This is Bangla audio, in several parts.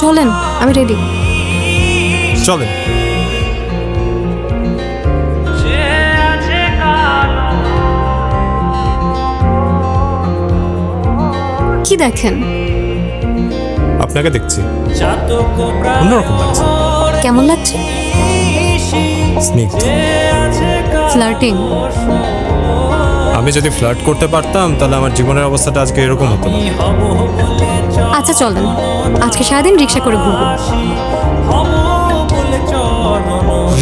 চলেন আমি রেডি চলেন। কি দেখেন? আপনাকে দেখছি। অন্যরকম লাগছে। কেমন লাগছে? স্নিগ্ধ। ফ্লার্টিং আমি যদি ফ্লার্ট করতে পারতাম তাহলে আমার জীবনের অবস্থাটা আজকে এরকম হতো না। আচ্ছা চলেন আজকে সারাদিন রিক্সা করে ঘুরবো।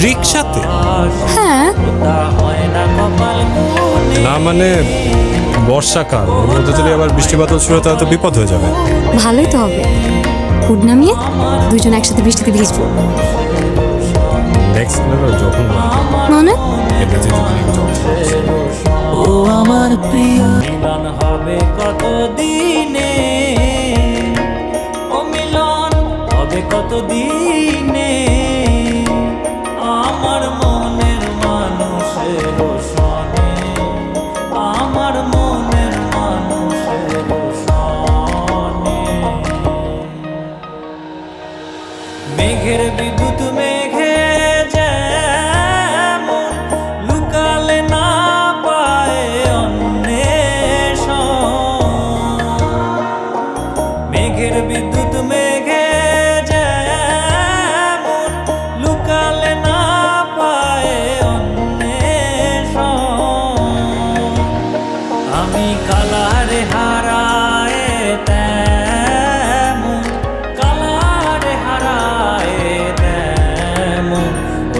রিক্সাতে? হ্যাঁ। না মানে বর্ষাকাল এর মধ্যে যদি আবার বৃষ্টি বাদল শুরু হয় তো বিপদ হয়ে যাবে। ভালোই তো হবে। হুড নামিয়ে দুজন একসাথে বৃষ্টিতে ভিজবো। নেক্সট লেভেল যখন মানে? আমি যখন ও আমার প্রিয়। মিলন হবে কত দিনে ও মিলন হবে কত দিনে আমার মনের মানুষের সনে আমার মনের মানুষের সনে মেঘের বিদ্যুৎ মেঘে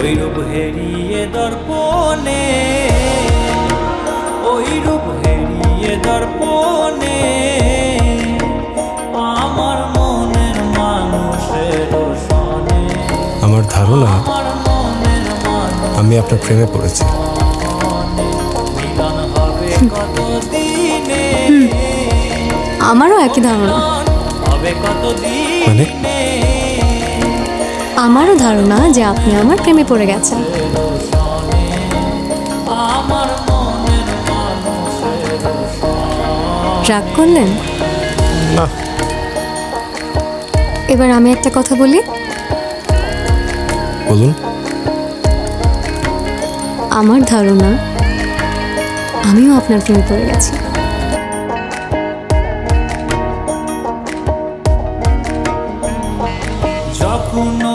ওই রূপ হেরিয়ে দর্পণে ওই রূপ হেরিয়ে দর্পণে আমার মনের মানুষের সনে আমার ধারণা আমার মনের মানুষ আমি আপনার প্রেমে পড়েছি। আমারও একই ধারণা। হবে মানে? আমারও ধারণা যে আপনি আমার প্রেমে পড়ে গেছেন। আমার রাগ করলেন? না। এবার আমি একটা কথা বলি। বলুন। আমার ধারণা আমিও আপনার প্রেমে পড়ে গেছি। যখন